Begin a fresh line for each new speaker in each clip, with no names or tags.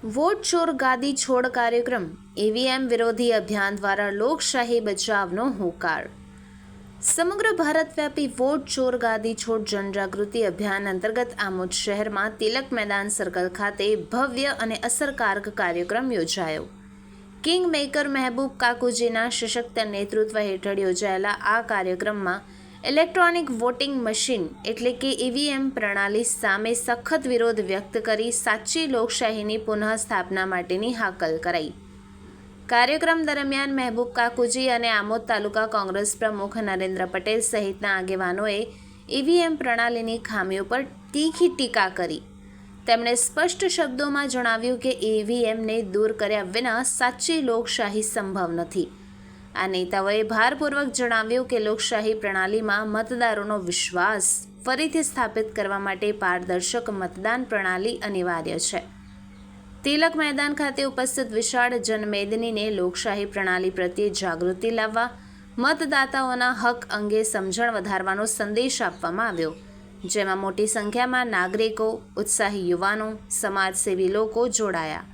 Vote ચોર ગાદી છોડ કાર્યક્રમ ઈવીએમ વિરોધી અભિયાન દ્વારા લોકશાહી બચાવનો હોકાર. સમગ્ર ભારતવ્યાપી વોટ ચોર ગાદી છોડ જનજાગૃતિ અભિયાન અંતર્ગત આમોદ શહેરમાં તિલક મેદાન સર્કલ ખાતે ભવ્ય અને અસરકારક કાર્યક્રમ યોજાયો. કિંગ મેકર મહેબૂબ કાકુજીના સશક્ત નેતૃત્વ હેઠળ યોજાયેલા આ કાર્યક્રમમાં ઇલેક્ટ્રોનિક વોટિંગ મશીન એટલે કે ઈવીએમ પ્રણાલી સામે સખત વિરોધ વ્યક્ત કરી સાચી લોકશાહીની પુનઃસ્થાપના માટેની હાકલ કરાઈ. કાર્યક્રમ દરમિયાન મહેબૂબ કાકુજી અને આમોદ તાલુકા કોંગ્રેસ પ્રમુખ નરેન્દ્ર પટેલ સહિતના આગેવાનોએ ઈવીએમ પ્રણાલીની ખામીઓ પર તીખી ટીકા કરી. તેમણે સ્પષ્ટ શબ્દોમાં જણાવ્યું કે ઈવીએમને દૂર કર્યા વિના સાચી લોકશાહી સંભવ નથી. આ નેતાઓએ ભારપૂર્વક જણાવ્યું કે લોકશાહી પ્રણાલીમાં મતદારોનો વિશ્વાસ ફરીથી સ્થાપિત કરવા માટે પારદર્શક મતદાન પ્રણાલી અનિવાર્ય છે. તિલક મેદાન ખાતે ઉપસ્થિત વિશાળ જનમેદનીને લોકશાહી પ્રણાલી પ્રત્યે જાગૃતિ લાવવા, મતદાતાઓના હક અંગે સમજણ વધારવાનો સંદેશ આપવામાં આવ્યો. જેમાં મોટી સંખ્યામાં નાગરિકો, ઉત્સાહી યુવાનો, સમાજસેવી લોકો જોડાયા.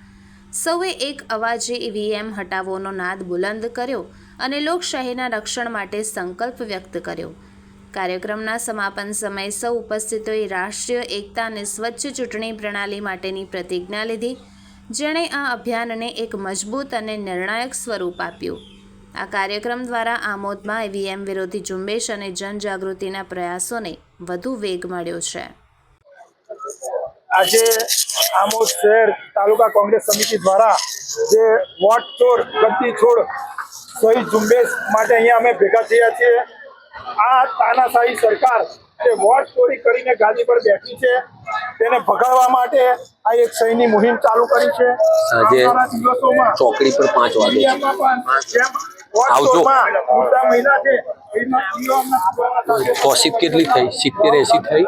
સૌએ એક અવાજે ઈવીએમ હટાવોનો નાદ બુલંદ કર્યો. અને લોકશાહીના રક્ષણ માટે સંકલ્પ વ્યક્ત કર્યો. કાર્યક્રમના સમાપન સમયે સૌ ઉપસ્થિતોએ રાષ્ટ્રીય એકતા અને સ્વચ્છ ચૂંટણી પ્રણાલી માટેની પ્રતિજ્ઞા લીધી, જેણે આ અભિયાનને એક મજબૂત અને નિર્ણાયક સ્વરૂપ આપ્યું. આ કાર્યક્રમ દ્વારા આમોદમાં ઈવીએમ વિરોધી ઝુંબેશ અને જનજાગૃતિના પ્રયાસોને વધુ વેગ મળ્યો છે.
આજે આમોદ શહેર તાલુકા કોંગ્રેસ સમિતિ દ્વારા જે વોટ ચોર ગદ્દી છોડ સહી ઝુંબેશ માટે અહીંયા અમે ભેગા થયા છીએ. આ તાનાશાહી સરકાર જે વોટ ચોરી કરીને ગાદી પર બેઠી છે તેને ભગાડવા માટે આ એક સહીની મુહિમ ચાલુ કરી છે.
સાંજે
દિવસોમાં
ચોકડી પર પાંચ વાગે આવજો.
છે
કોશિશ કેટલી થઈ? સિત્તેર એસી થઈ?